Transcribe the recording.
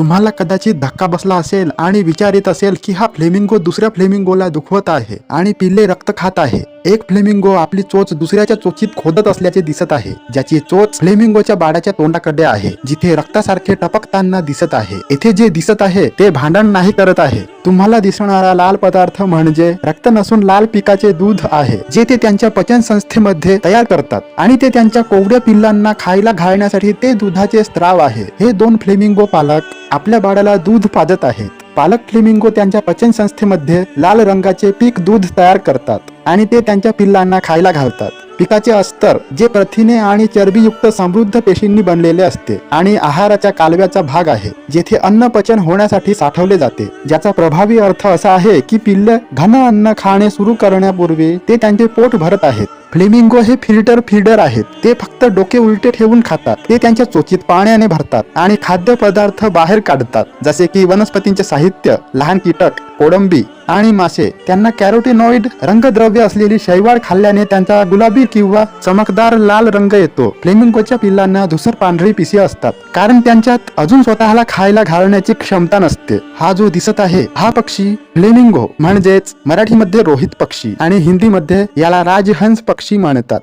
तुम्हाला कदाचित धक्का बसला असेल आणि विचार येत असेल की हा फ्लेमिंगो दुसऱ्या फ्लेमिंगोला दुखवत आहे आणि पिल्ले रक्त खात आहे. एक फ्लेमिंगो आपली चोच दुसऱ्याच्या चोचीत खोदत असल्याचे दिसत आहे ज्याची चोच फ्लेमिंगोच्या बाळाच्या तोंडाकडे आहे जिथे रक्तासारखे टपकताना दिसत आहे. येथे जे दिसत आहे ते भांडण नाही करत आहे. तुम्हाला दिसणारा लाल पदार्थ म्हणजे रक्त नसून लाल पिकाचे दूध आहे जे ते त्यांच्या पचन संस्थेमध्ये तयार करतात आणि ते त्यांच्या कोवड्या पिल्लांना खायला घालण्यासाठी ते दुधाचे स्त्राव आहे. हे दोन फ्लेमिंगो पालक आपल्या बाळाला दूध पाजत आहेत. पालक फ्लेमिंगो त्यांच्या पचन संस्थेमध्ये लाल रंगाचे पीक दूध तयार करतात. आणि ते त्यांच्या पिल्लांना खायला घालतात. पिकाचे अस्तर जे प्रथिने आणि चरबीयुक्त समृद्ध पेशींनी बनलेले असते आणि आहाराच्या कालव्याचा भाग आहे जेथे अन्न पचन होण्यासाठी साठवले जाते. ज्याचा प्रभावी अर्थ असा आहे की पिल्ल घन अन्न खाणे सुरू करण्यापूर्वी ते त्यांचे पोट भरत आहेत. फ्लेमिंगो हे फिल्टर फीडर आहेत. ते फक्त डोके उलटे ठेवून खातात. ते त्यांच्या चोचीत पाण्याने भरतात आणि खाद्य पदार्थ बाहेर काढतात. जसे की वनस्पतींचे साहित्य लहान कीटक कोळंबी आणि मासे. त्यांना कॅरोटिनॉइड रंगद्रव्य असलेली शैवाळ खाल्ल्याने त्यांचा गुलाबी किंवा चमकदार लाल रंग येतो. फ्लेमिंगोच्या पिल्लांना धुसर पांढरी पिसे असतात. कारण त्यांच्यात अजून स्वतःला खायला घालण्याची क्षमता नसते. हा जो दिसत आहे हा पक्षी फ्लेमिंगो म्हणजेच मराठीमध्ये रोहित पक्षी आणि हिंदीमध्ये याला राजहंस पक्षी म्हणतात.